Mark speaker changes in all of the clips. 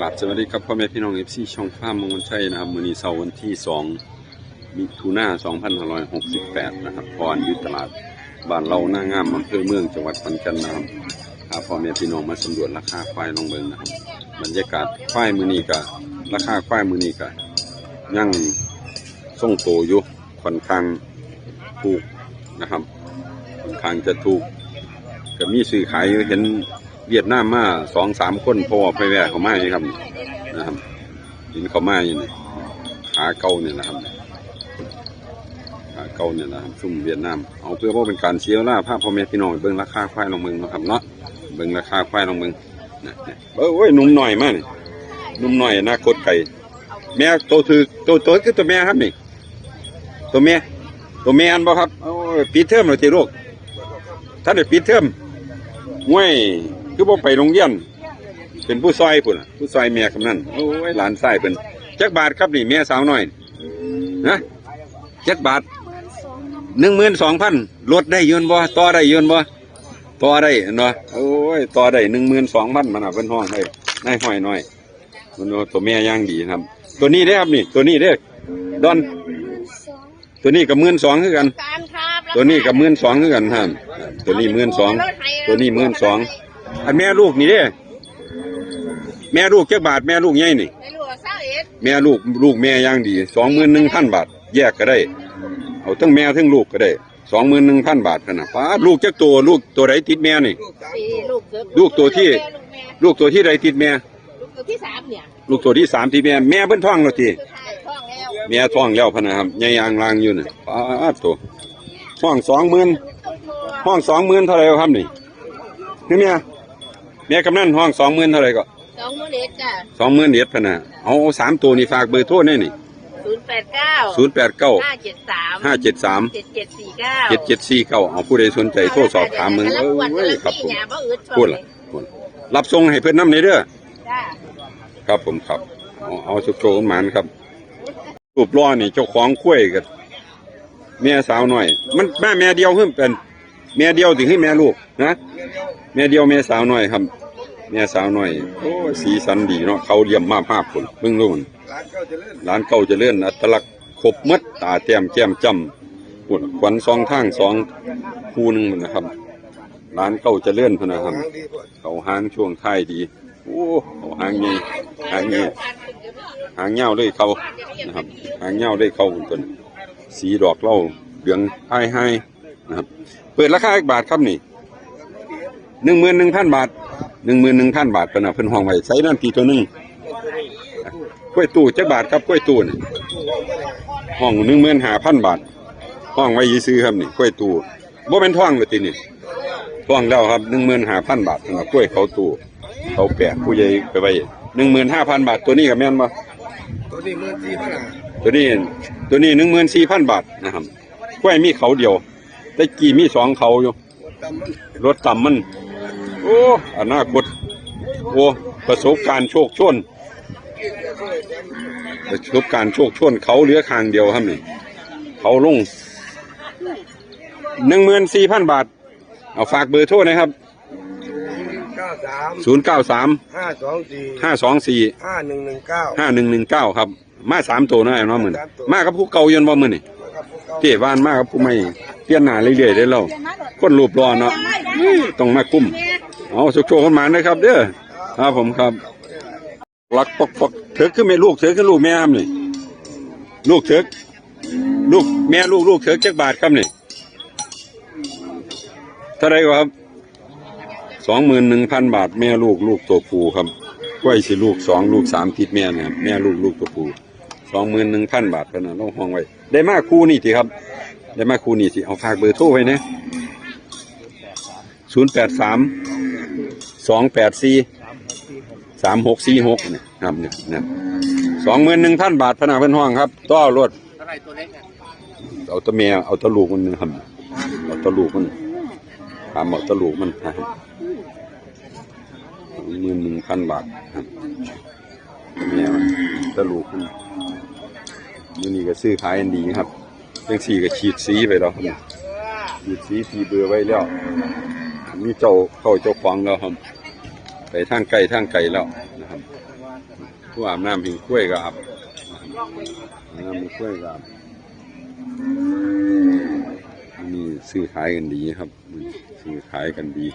Speaker 1: กราบสวัสดีครับพ่อแม่พี่น้องเอฟซีช่องฟ้ามงคลชัยนะครับมือนีเสาร์วันที่สองมิถุนายน2568นะครับพรอยู่ตลาดบ้านเราหน้างามอำเภอเมืองจังหวัดขอนแก่นนะครับพาพ่อแม่พี่น้องมาสำรวจราคาควายลองเบิ่งนะครับบรรยากาศควายมือนี้ก็ราคาควายมือนี้ก็ยังทรงโตอยู่ค่อนข้างถูกนะครับค่อนข้างจะถูกก็มีซื้อขายอยู่เห็น เวียดนามมาสองสามคนพอไปแวะเขามาอยู่ครับนะครับเห็นเขามาอยู่นี่ขาเก่าเนี่ยนะครับขาเก่าเนี่ยนะครับซุ่มเวียดนามเอาเพื่อว่าเป็นการเสียเวล่าภาพพ่อแม่พี่น้องเบิ่งราคาควายลงเมืองนะครับเนาะเบิ่งราคาควายลงเมืองนะเออโอ้ยหนุ่มหน่อยมากหนุ่มหน่อยนาคตไก่แม่โตถือโตโตคือตัวแม่ครับนี่ตัวแม่ตัวแม่อันบ่ครับโอ้ยปีเทอมเราทีลูกท่านได้ปิดเทอมง่วย คือบ่ไปโรงเรียน เป็นผู้ซอยพุ่นน่ะผู้ซอยแม่กำนันโอ้ยหลานชายเพิ่นจักบาทครับนี่แม่สาวน้อยนะจักบาทหนึ่งหมื่นสองพันลดได้ยืนบ่ต่อได้ยืนบ่ต่อได้เห็นบ่โอ้ยต่อได้หนึ่งหมื่นสองพันมันน่ะเพิ่นห้องได้นายห้อยน้อยมันว่าตัวแม่ย่างดีครับ ตัวนี้เด้อครับนี่ ตัวนี้เด้อดอน ตัวนี้กับหมื่นสองคือกัน
Speaker 2: การครับ
Speaker 1: ตัวนี้กับหมื่นสองคือกันครับตัวนี้หมื่นสองตัวนี้หมื่นสอง อันแม่ลูกนี่เด้แม่ลูกเจ้าบาทแม่ลูกใหญ่นี่
Speaker 2: ในหลวงเศร้าเอ็ด
Speaker 1: แม่ลูกลูกแม่ย่างดีสองหมื่นหนึ่งพันบาท แยกก็ได้ เอาทั้งแม่ทั้งลูกก็ได้สองหมื่นหนึ่งพันบาทขนาดป้าดลูกเจ้าตัวลูกตัวใดติดแม่นี่
Speaker 2: สี่ลูกเกือบ
Speaker 1: ลูกตัวที่
Speaker 2: ลูกแม่
Speaker 1: ลูกตัวที่ใดติดแม่
Speaker 2: ลูกตัวที่สามเนี่ย
Speaker 1: ลูกตัวที่สามติดแม่แม่เพิ่นท้องแล้วที
Speaker 2: คือทายท้องแล้ว
Speaker 1: แม่ท้องแล้วพะนะครับใหญ่ยางลางอยู่น่ะป้าดตัวท้องสองหมื่นห้องสองหมื่นเท่าไหรครับนี่นี่แม่ แม่กำนันห้องสองหมื่นเท่าไหรก็
Speaker 2: สองมือเล็กจ้ะ
Speaker 1: สองหมื่นเอ็ดพะนะเอาสามตัวนี่ฝากเบอร์โทรนี่นี่
Speaker 2: ศูนย์แปดเก้า
Speaker 1: ศูนย์แปดเก้า
Speaker 2: ห้าเจ็ดสาม
Speaker 1: ห้าเจ็ดสาม
Speaker 2: เจ็ดเจ็ดสี่เก้า
Speaker 1: เจ็ดเจ็ดสี่เก้าเอาผู้ใดสนใจโทรสอบถามมึงเอ้ยครับผมพูดละพูดรับส่งให้เพื่อนน้ำในเด้อ
Speaker 2: จ้า
Speaker 1: ครับผมครับ เอาเอาสุกโชว์หมานครับรูปล้อนี่เจ้าของคุ้ยกันแม่สาวหน่อย มันแม่แม่เดียวเพิ่มเป็นแม่เดียวถึงให้แม่ลูกนะ แม่เดียวแม่สาวหน่อยครับ แม่สาวหน่อย โอ้ยสีสันดีเนาะเขาเยี่ยมมากภาพคนเพิ่งรู้มันร้านเก่าเจะเลื่อนอัตลักษณ์ครบหมัดตาแต้มแก้มจำปวดขวัญสองทางสองคู่หนึ่งมันนะครับ ร้านเก่าเจะเลื่อนพนนะครับ เขาหางช่วงท้ายดีโอ้เขาหางใหญ่หางใหญ่หางเงาเลยเขานะครับ หางเงาเลยเขาตัวนี้สีดอกเหล่าเหลืองไห้ไห้นะครับ เปิดราคาอีกบาทครับนี่ หนึ่งหมื่นหนึ่งพันบาทหนึ่งหมื่นหนึ่งพันบาทเป็นเอาเพิ่นห้องไว้ใส่นั่นทีตัวหนึ่งกล้วยตู้จักบาทครับกล้วยตู้นี่ห้องหนึ่งหมื่นห้าพันบาท ห้องไว้ยีซื้อครับนี่กล้วยตู้บ่เป็นท่องเลยทีนี่ท่วงแล้วครับหนึ่งหมื่นห้าพันบาทสำหรับกล้วยเขาตู้เขาแปะผู้ใหญ่ไปไว้หนึ่งหมื่นห้าพันบาทตัวนี้กับแม่นบ่
Speaker 3: ตัวนี้มื่นสี่พันห้า
Speaker 1: ตัวนี้ตัวนี้หนึ่งหมื่นสี่พันบาทนะครับกล้วยมีเขาเดียวแต่กี่มีสองเขาอยู่
Speaker 3: ตำมัน
Speaker 1: รถต่ำมันโอ้อนาคตโอ้ประสบการณ์โชคโชนประสบการณ์โชคโชนเขาเหลือข้างเดียวครับนี่เขาลงหนึ่งหมื่นสี่พันบาท เอาฝากเบอร์โทรนะครับ
Speaker 3: เก้าสาม
Speaker 1: ศูนย์เก้าสาม
Speaker 3: ห้าสองสี่
Speaker 1: ห้าสองสี่
Speaker 3: ห้าหนึ่งหนึ่งเก้า
Speaker 1: ห้าหนึ่งหนึ่งเก้าครับ มาสามตัวนะไอ้น้องมือนี่มากับผู้เก่ายันบ่มือนี่
Speaker 3: ครับพวกเขา
Speaker 1: เจ๊บ้านมากับผู้ไม่เปลี่ยนหน้าเรื่อยๆได้แล้วคนรูปรอเนาะเฮ้ยต้องมากุ้ม เอาสุกโชว์คนมานะครับ เด้อครับผมครับรักปอกปอกเถอะขึ้นแม่ลูกเถอะขึ้นลูกแม่ครับนี่ลูกเถอะลูกแม่ลูกลูกเถอะจักบาทครับนี่เท่าไรครับสองหมื่นหนึ่งพันบาทแม่ลูกลูกตัวผู้ครับกล้วยสิลูกสองลูกสามติดแม่เนี่ยครับแม่ลูกลูกตัวผู้สองหมื่นหนึ่งพันบาทเท่านั้นเราห้องไว้ ได้มากคู่นี่สิครับ ได้มากคู่นี่สิเอาฝากเบอร์โทรไว้นะศูนย์แปดสาม สองแปดสี่สามหกสี่หกเนี่ยครับเนี่ยเนี่ยสองหมื่นหนึ่งพันบาทพนักเป็นห้องครับต่อรถ
Speaker 3: อะไรตัวเล็กอะ
Speaker 1: เอาตะเมียเอาตะลูกมันนะครับเอาตะลูกมันถามเอาตะลูกมันครับหมื่นหนึ่งพันบาทครับตะเมียมันตะลูกมันมือนี้ก็ซื้อขายอันดีครับเรื่องสีก็ฉีดสีไปแล้วครับฉีดสีทีเบอร์ไว้แล้วมีเจ้าเข้าเจ้าของแล้วครับ ไปทางไกลทางไกลแล้วนะครับผู้อาบน้ำหิงกล้วยก็อาบอาบน้ำหิงกล้วยก็อาบนี่ซื้อขายกันดีครับซื้อขายกันดี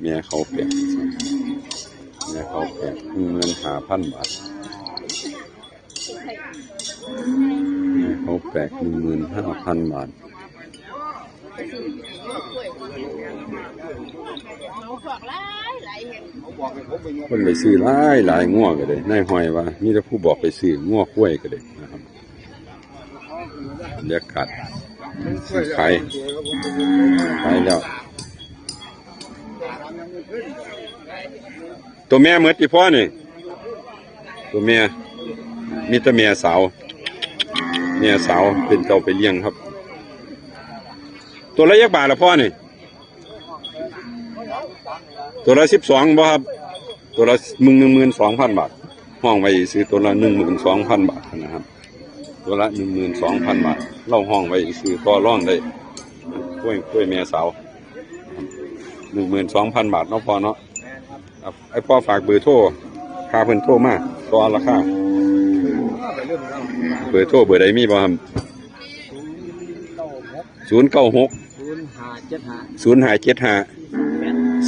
Speaker 1: แม่เขาแปดแม่เขาแปดเงินหาพันบาทแม่เขาแปดหนึ่งหมื่นห้าพันบาท คนไปซื้อหลายหลายงัวก็เลยนายหอยว่ามีแต่ผู้บอกไปซื้องัวกล้วยก็เลยนะครับบรรยากาศซื้อขายขายแล้ว ตัวแม่เหมือนที่พ่อนี่ตัวแม่มีแต่แม่สาวแม่สาวเป็นเจ้าไปเลี้ยงครับ ตัวละยักบาทละพ่อนี่ ตัวละสิบสองบ่ครับ ตัวละมึงหนึ่งหมื่นสองพันบาท ห้องไว้ซื้อตัวละหนึ่งหมื่นสองพันบาทนะครับ ตัวละหนึ่งหมื่นสองพันบาทเราห้องไว้ซื้อต่อร่องได้กล้วยกล้วยแม่สาวหนึ่งหมื่นสองพันบาทเนาะพอเนาะครับไอ้พ่อฝากเบอร์โทรพาเพิ่นโทรมาต่อราคาเบอร์โทรเบอร์ใดมีบ่ครับศูนย์เก้าหกศูนย์ห้าเจ็ดห้า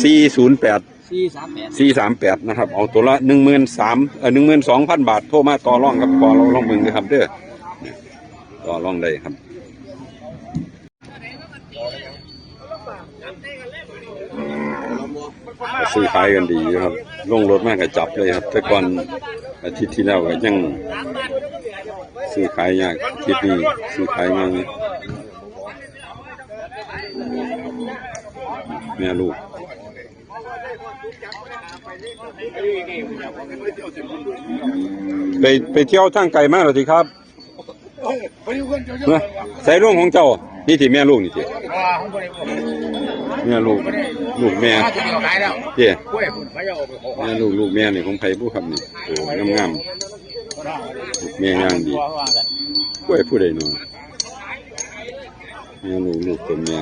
Speaker 1: สี่ศูนย์แปด
Speaker 3: สี่สามแปด
Speaker 1: สี่สามแปดนะครับ เอาตัวละหนึ่งหมื่นสามเออหนึ่งหมื่นสองพันบาทโทรมาต่อรองกับพอเราลองมึงนะครับเด้อเนี่ยต่อรองได้ครับซื้อขายกันดีอยู่ครับลงรถมากก็จับเลยครับ แต่ก่อนอาทิตย์ที่แล้วก็ยังซื้อขายยากอาทิตย์นี้ซื้อขายง่ายแม่ลูก ไปไปเที่ยวทางไกลมากเลยทีครับนะใส่ลูกของเจ้า นี่ที่แม่ลูกนี่ทีแม่ลูกลูกแม่
Speaker 3: จะเดียวขายแล้ว
Speaker 1: เจ้
Speaker 3: กล้วยคุณเขาจะเอาไปขอ
Speaker 1: แม่ลูกลูกแม่นี่ของไผผู้ครับนี่โอ้งามงามๆลูกแม่ย่างดีกล้วยผู้ใดเนาะแม่ลูกลูกตัวแม่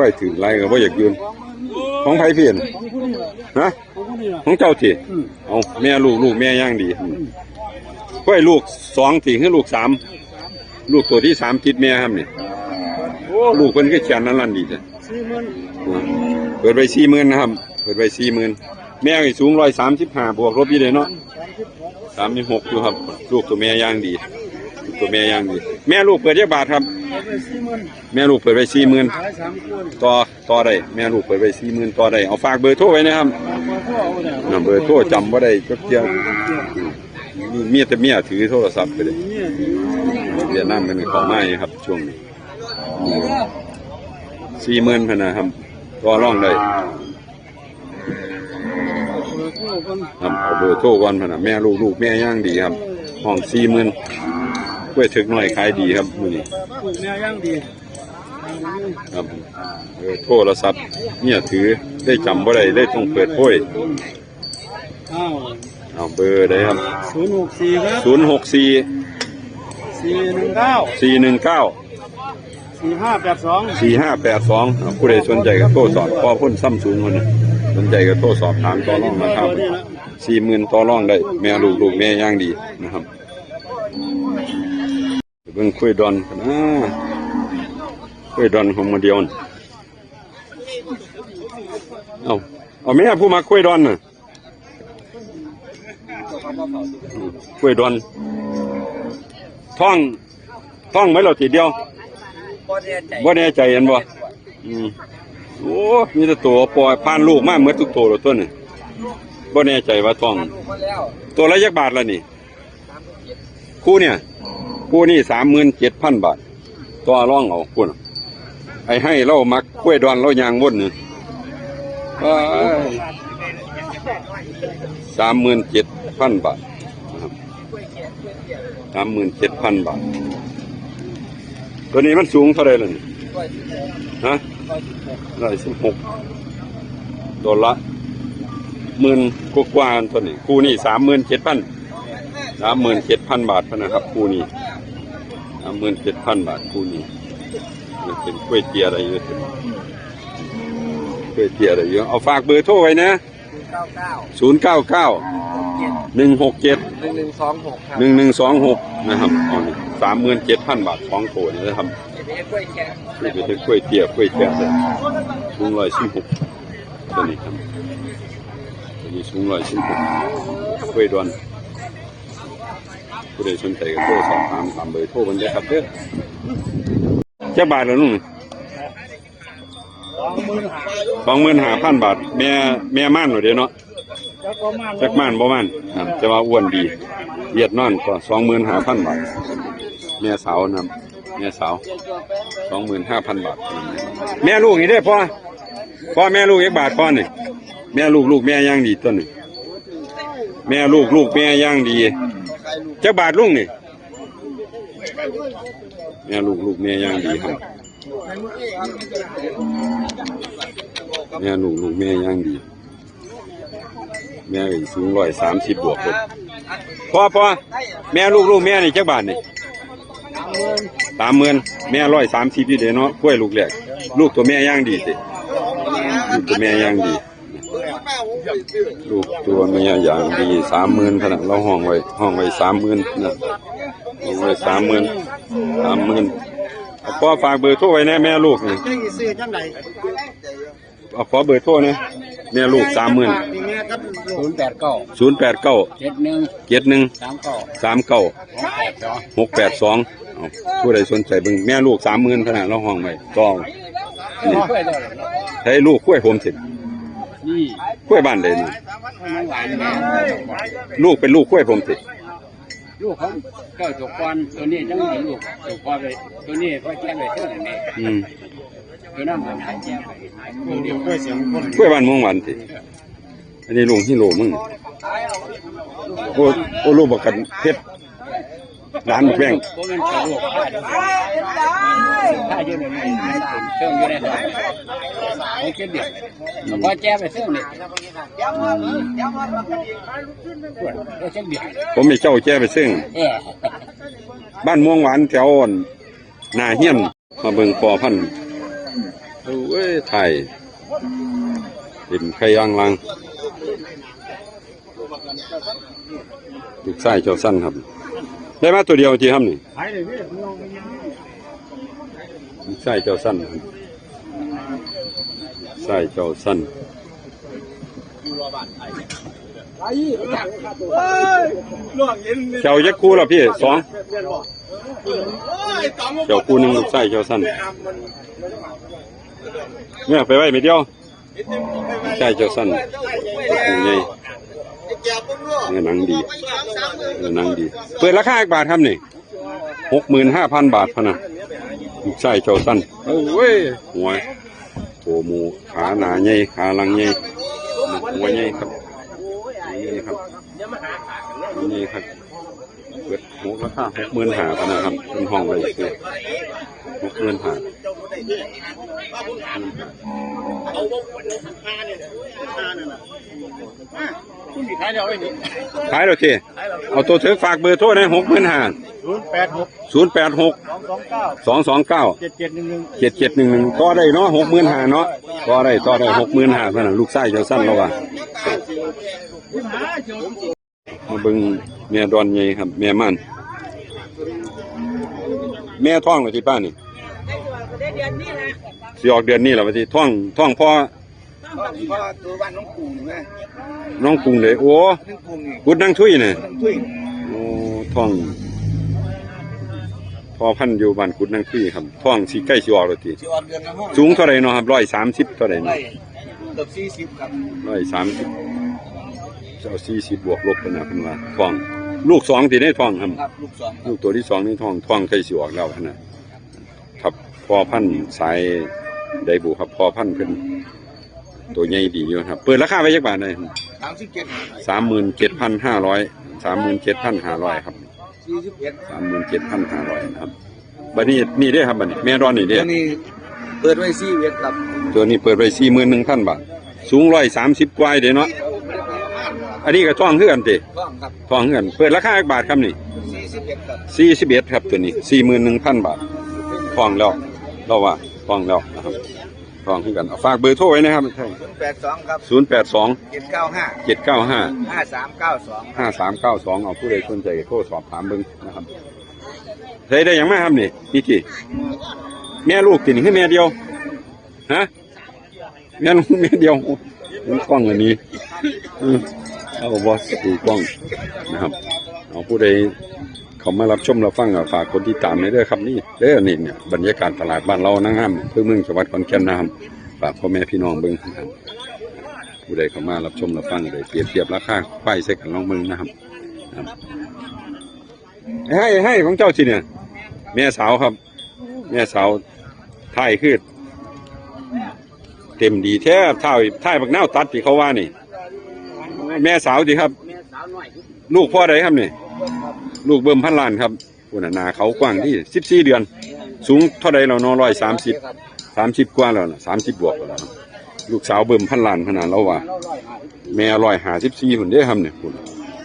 Speaker 3: เจ้าเขาจะ
Speaker 1: กล้วยถือไรก็บ่อยากยืนของไผเพียนฮะของเจ้าทีเอาแม่ลูกลูกแม่ย่างดีอืมกล้วยลูกสองทีคือลูกสามลูกตัวที่สามติดแม่ครับนี่โอ้ลูกเพิ่นก็เขียนนั่นนั่นดีจ้ะ
Speaker 3: สี่หมื่น
Speaker 1: เปิดไว้สี่หมื่นนะครับ เปิดไว้สี่หมื่นแม่ก็สูงร้อยสามสิบห้าบวกลบยี่เลยเนาะสามสิบหกอยู่ครับ ลูกตัวแม่ย่างดีลูกตัวแม่ย่างดี แม่ลูกเปิดเยอะบาทครับ
Speaker 3: ไปสี่หมื่น
Speaker 1: แม่ลูกเปิดไว้สี่หมื่น
Speaker 3: ขายสามคน
Speaker 1: ต่อต่อได้แม่ลูกเปิดไว้สี่หมื่นต่อได้เอาฝากเบอร์โทรไว้นะครับ
Speaker 3: มาพ่อเอาเนี่ย
Speaker 1: นำเบอร์โทรจำว่าได้ก็เพียงมีเมียแต่เมียถือโทรศัพท์ไปเลย
Speaker 3: เนี่ย
Speaker 1: เวียดนามเป็นของไม้ครับช่วงนี้สี่หมื่นพนนะครับรอร่องได้
Speaker 3: เปิดกู้คน
Speaker 1: ครับเอาเบอร์โทรก่อนพนนะแม่ลูกลูกแม่ย่างดีครับห้องสี่หมื่น กล้วยถึกหน่อยขายดีครับมื้อนี้
Speaker 3: ปลูกเนี่ยย่างดี
Speaker 1: ครับเออโทรศัพท์เนี่ยถือได้จำบ่ได้ได้ต้องเปิดโพย
Speaker 3: อ้าว
Speaker 1: เอาเบอร์ได้ครับ
Speaker 3: ศูนย์หกสี่ครับ
Speaker 1: ศูนย์หกสี่
Speaker 3: สี่หนึ่งเก้า
Speaker 1: สี่หนึ่งเก้า
Speaker 3: สี่ห้าแปดสอง
Speaker 1: สี่ห้าแปดสองผู้ใดสนใจก็โทรสอบพอพ่นซ้ำสูงคนนะสนใจก็โทรสอบถามต่อรองนะครับสี่หมื่นต่อรองได้ แม่ลูกลูกแม่ย่างดีนะครับเบิ่งคุยดอนกันนะคุยดอนของมาเดียวน่ะเอาเอาแม่ผู้มาคุยดอนน่ะคุยดอนท่องท่องไหมเราทีเดียว
Speaker 3: พ่อเนี่ยใจ
Speaker 1: ว่าแน่ใจเห็นบ่อืมโอ้มีแต่ตัวปล่อยผ่านลูกมาเหมือนทุกตัวเลยตัวนี่บ่แน่ใจว่าท้อง
Speaker 3: มาแล้ว
Speaker 1: ตัวละยักบาทละนี่ คู่เนี่ย คู่นี่สามหมื่นเจ็ดพันบาท ตัวร่องเอาคุณไอ้ให้เรามักกล้วยดอนเรายางวนนี่สามหมื่นเจ็ดพันบาทสามหมื่นเจ็ดพันบาท ตัวนี้มันสูงเท่าไรล่ะนี่ฮะร้อยสิบหกตัวละหมื่นกว่าๆตัวนี้ คู่นี้สามหมื่นเจ็ดพันสามหมื่นเจ็ดพันบาทพะนะครับ คู่นี้ามหมื่นเจ็ดพันบาทคู่นี้มันเป็นกล้วยเตี๋ยอะไรอยู่ถึงกล้วยเตี้ยได้เยอะเอาฝากเบอร์โทรไว้นะ
Speaker 3: เก้าเก้า
Speaker 1: ศูนย์เก้าเก้า
Speaker 3: เจ็ด
Speaker 1: หนึ่งหกเจ็ด
Speaker 3: หนึ่งหนึ่งสองหกครับ
Speaker 1: หนึ่งหนึ่งสองหกนะครับสามหมื่นเจ็ดพันบาทสองโถนี่นะครับ
Speaker 3: เด็กกล้วยแก่
Speaker 1: นี่เป็นกล้วยเตี้ยกล้วยแก่เลยสูงร้อยสิบหกตัวนี้ครับตัวนี้สูงร้อยสิบหกกล้วยดอน ผู้ใดสนใจก็โทรสอบถามตามเบอร์โทรกันได้ครับเด้อจ้าบาทแล้วนุ่ง
Speaker 3: สองหมื่นห้า
Speaker 1: สองหมื่นห้าพันบาท แม่แม่ม่านหน่อยเดียวเนาะ
Speaker 3: จักประมาณ
Speaker 1: จักม่านบ่ม่านครับจะว่าอ้วนดีเวียดนอนก็สองหมื่นห้าพันบาทแม่สาวนะแม่สาวสองหมื่นห้าพันบาท แม่ลูกนี่ได้พ่อพ่อแม่ลูกเอกบาทพ่อนี่แม่ลูกลูกแม่ย่างดีต้นนี่แม่ลูกลูกแม่ย่างดี จักบาทลุงนี่แม่ลูกลูกแม่ย่างดีครับแม่ลูกลูกแม่ย่างดีแม่สูงร้อยสามสิบบวกคนพ่อพ่อแม่ลูกลูกแม่นี่จักบาทนี่สามหมื่นแม่ร้อยสามสิบอยู่เด้เนาะกล้วยลูกแรกลูกตัวแม่ย่างดีสิลูกตัวแม่ย่างดี ลูกตัวแม่ย่างดีสามหมื่นขนาดเราห้องไว้ห้องไว้สามหมื่นนะห้องไว้สามหมื่นสามหมื่นเอาพ่อฝากเบอร์โทรไว้นะแม่ลูกนี่
Speaker 3: จังซื้อจังไหน
Speaker 1: เอาขอเบอร์โทรนะแม่ลูกสามหมื่น
Speaker 3: นี่แม่ครับศูนย์แปดเก้า
Speaker 1: ศูนย์แปดเก้า
Speaker 3: เจ็ดหนึ่ง
Speaker 1: เจ็ดหนึ่ง
Speaker 3: สามเก้า
Speaker 1: สามเก้า
Speaker 3: หกแปดสอง
Speaker 1: หกแปดสองผู้ใดสนใจเบิ่งแม่ลูกสามหมื่นขนาดเราห้องไว้ก็นี่
Speaker 3: กล้วยได้
Speaker 1: ให้ลูกกล้วยผมสิ
Speaker 3: นี่
Speaker 1: กล้วยบ้านเด่น
Speaker 3: มันหวานแม่
Speaker 1: ลูกเป็นลูกกล้วยผมสิ
Speaker 3: ลูกของเก้าตัวกอนตัวนี้จังหวะลูกตัวกอนไปตัวนี้พ่อแจ้งไปเท่าไหร่แม่
Speaker 1: อืม
Speaker 3: ตัวนั้นมันหายแจ้งไปเดียวกล้วยเสียงคน
Speaker 1: กล้วยบ้านม่วงหวานสิอันนี้ลุงฮิโร่มึงโอ้โอ้ลูกบักกันเพชร ร้านบักแบง
Speaker 3: เพราะมันกระโดดผ้าผ้าเยอะเลยเชื่องอยู่ในหัวไอ้เก็บเดียวพ่อแจ้ไปเชื่องนี่ก็เชื่องเดีย
Speaker 1: ผมมีเจ้าแจ้ไปซึ่ง
Speaker 3: เออ
Speaker 1: บ้านม่วงหวานแถวหนนาเฮียนมาเบิ่งพอพันธุ์เอ้ยไทยเป็นไข่ยางลังลูกไส้เจ้าสั้นครับ ได้มาตัวเดียวจีครับนี่
Speaker 3: หายเลยพี่
Speaker 1: ลูกไส้เจ้าสั้นครับไส้เจ้าสั้น
Speaker 3: ไอ้เฮ้ยล่วงยิน
Speaker 1: เจ้ายักคู่แล้วพี่สองเจ้าคู่หนึ่งลูกไส้เจ้าสั้นเนี่ยไปไว้ไม่เดียวลูกไส้เจ้าสั้นคู่ใหญ่ เนื้อหนังดีเนื้อหนังดี เปิดราคาอีกบาทครับนี่หกหมื่นห้าพันบาทพะนะลูกไส้เจ้าสั้นโอ้ยหัวโผหมูขาหนาใหญ่ขาหลังใหญ่หัวใหญ่ครับนี่ครับนี่ครับเปิดหกราคาหกหมื่นหาพันนะครับเป็นห้องไว้คือหกหมื่นหา
Speaker 3: คุณมีขายเดียวไอ้นี่
Speaker 1: ขายแล้วทีเอาตัวเถอฝากเบอร์โทรในหกหมื่นหา
Speaker 3: ศูนย์แปดหก
Speaker 1: ศูนย์แปดหก
Speaker 3: สองสองเก้า
Speaker 1: สองสองเก้า
Speaker 3: เจ็ดเจ็ดหนึ่งหนึ่ง
Speaker 1: เจ็ดเจ็ดหนึ่งหนึ่งต่อได้เนาะหกหมื่นหาเนาะต่อได้ต่อได้หกหมื่นหาพันนะลูกไส้เจ้าสั้นแล้วว่ามาเบิ่งแม่ดอนใหญ่ครับแม่มันแม่ท้องเลยที่ป้านี่
Speaker 2: ได้เดือนนี้นะ
Speaker 1: สิออกเดือนนี้แหละว่าที่ท้องท้องพ่อ
Speaker 3: พ่อตัวบ้านน้องปูนี่แม่
Speaker 1: น้องกรุงเลยโอ้
Speaker 3: น้องปูนี่
Speaker 1: กุดนั่งทุยเนี่ย
Speaker 3: น้องตุ้ย
Speaker 1: โอ้ท่องพอพันธุ์อยู่บ้านกุดนั่งทุยครับท่องสีใกล้สิออกแล้วที
Speaker 3: ที่ออกเดือนละห้อง
Speaker 1: สูงเท่าไหร่เนาะครับร้อยสามสิบเท่าไหร่
Speaker 3: ไล่
Speaker 1: เนาะ
Speaker 3: เกือบสี่สิบครับ
Speaker 1: ร้อยสามสิบเจ้าสี่สิบบวกลบกันนะเพิ่นว่าท่อง ลูกสองที่ได้ท่องครับ
Speaker 3: ครับ ลูกสอง
Speaker 1: ลูกตัวที่สองนี่ท่องท่องใกล้สิออกแล้วนะครับพ อพันธุ์สายไดบุครับพอพันธุ์เพิ่นตัวใหญ่ดีอยู่ครับ เปิดราคาไว้จักบาทเลย
Speaker 3: สามสิบเจ็ด
Speaker 1: สามหมื่นเจ็ดพันห้าร้อยสามหมื่นเจ็ดพันห้าร้อยครับ
Speaker 3: สี่สิบเอ็ด
Speaker 1: สามหมื่นเจ็ดพันห้าร้อยนะครับบัดนี้นี่ได้อครับบัดนี้แม่ร้อนนี่
Speaker 3: ตั
Speaker 1: เด้
Speaker 3: วนี้เปิดไว้สี่เวทครับ
Speaker 1: ตัวนี้เปิดไว้สี่หมื่นหนึ่งพันบาท สูงร้อยสามสิบกว่าเด้เนาะอันนี้ก็ท่องเฮือนติ
Speaker 3: กล้องครับ
Speaker 1: ท่องเฮือนเปิดราคาอีกบาทครับนี่
Speaker 3: สี่สิบเอ็ดครับ
Speaker 1: สี่สิบเอ็ดครับตัวนี้สี่หมื่นหนึ่งพันบาทท่องแล้ว เราว่าท่องแล้วนะครับททองให้กันเอาฝากเบอร์โทรไว้นะครับ
Speaker 3: แปดสองครับ
Speaker 1: ศูนย์แปดสอง
Speaker 3: เจ็ดเก้าห้า
Speaker 1: เจ็ดเก้าห้า
Speaker 3: ห้าสามเก้าสอง
Speaker 1: ห้าสามเก้าสองเอาผู้ใดสนใจก็โทรสอบถามเบิ่งนะครับเคยได้อย่างมาครับนี่นี่กี่แม่ลูกกินให้แม่เดียวฮะแม่ลูกแม่เดียวมันกล้องอันนี้เออเอาบอสดูกล้องนะครับเอาผู้ใด เขามารับชมเรับฟังก็ฝากคนที่ตามในเด้อครับนี่เด้อนี่เนี่ยบรรยากาศตลาดบ้านเรานั่งห้ามเพื่อเมืองจังหวัดขอนแก่นนะครับฝากพ่อแม่พี่น้องเบิ่งนะครับผู้ใดเขามารับชมรับฟังเลยเปรียบเทียบราคาไฟใส่กันลองเบิ่งนะครับให้ให้ของเจ้าสิเนี่ยแม่สาวครับ แม่สาวท่ายคือเต็มดีแท้ท่ายท่ายบักนาตัดที่เขาว่านี่ แม่สาวดีครับ ลูกพ่อใดครับนี่ ลูกเบิ่มพันล้านครับคุณนาเขากว้างที่สิบสี่เดือน สูงเท่าใดเรานาะร้อยสามสิบสามสิบกว่าแล้วนะสามสิบบวกแล้วนะลูกสาวเบิ่มพันล้านขนาดเราว่า
Speaker 3: เราร้อยห้า
Speaker 1: แม่ร้อยหาสิบสี่คนได้อครับเนี่ยคุณ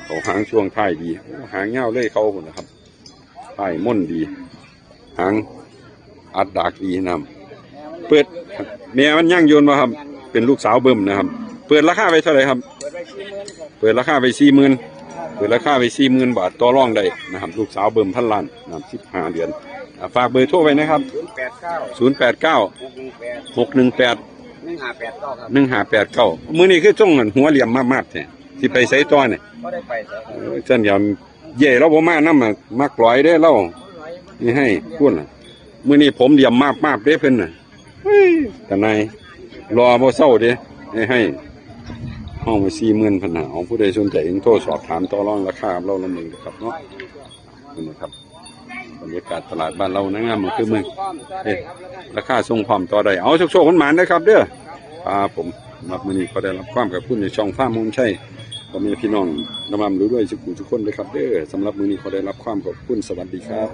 Speaker 1: เขาหางช่วงท้ายดีหางเงาเลยเขาคนนะครับท้ายม่นดี หางอัดดากดีนำเปิดแม่มันยั่งโยนมาครับ เป็นลูกสาวเบิ่มนะครับ เปิดราคาไปเท่าไหร่ครับ
Speaker 3: เปิดไว้สี่หมื่นครับ
Speaker 1: เปิดราคาไปสี่หมื่น เปิดราคาไปสี่หมื่นบาทต่อรองได้นะครับลูกสาวเบิ่มพันล้านนะครับสิบห้าเดือนอ่าฝากเบอร์โทรไว้นะครับ
Speaker 3: ศูนย์แปดเก้า
Speaker 1: ศูนย์แปดเก้า
Speaker 3: หกหนึ่งแปด
Speaker 1: หกหนึ่งแปด
Speaker 3: หนึ่งห้าแปดเก้าครับ
Speaker 1: หนึ่งห้าแปดเก้ามือนี้คือจ้องหัวเหลี่ยมมากๆเนี่ยที่ไปใส่ต้อเนี่ย
Speaker 3: ก็ได้ไปแล้ว
Speaker 1: เออเส้นยำเย่เราบ่มานำอะมักร้อยได้อเรานี่ให้พูดล่ะมื้อนี้ผมเหลี่ยมมากมากเด้เพิ่นน่ะเฮ้ยแต่นายรอบ่เศร้าเด้ให้ให้ ห้องไป40,000พันหาของผู้ใดสนใจเองโทรสอบถามต่อรองราคาเราลำหนึงครับเนาะนี่นะครับบรรยากาศตลาดบ้านเรานะงามมันคือเมืองเอ๊ะราคาทรงพร้อมต่อได้เอาโชคๆมันหมานนะครับ เด้อครับผมรับมื้อนี้ก็ได้รับความกับคุณในช่องฟ้ามุมชัยพ่อแม่พี่น้องนำรำรู้ด้วยสุขุทุกคนเลยครับเด้อสำหรับมือนี้ขอได้รับความขอบคุณสวัสดีครับ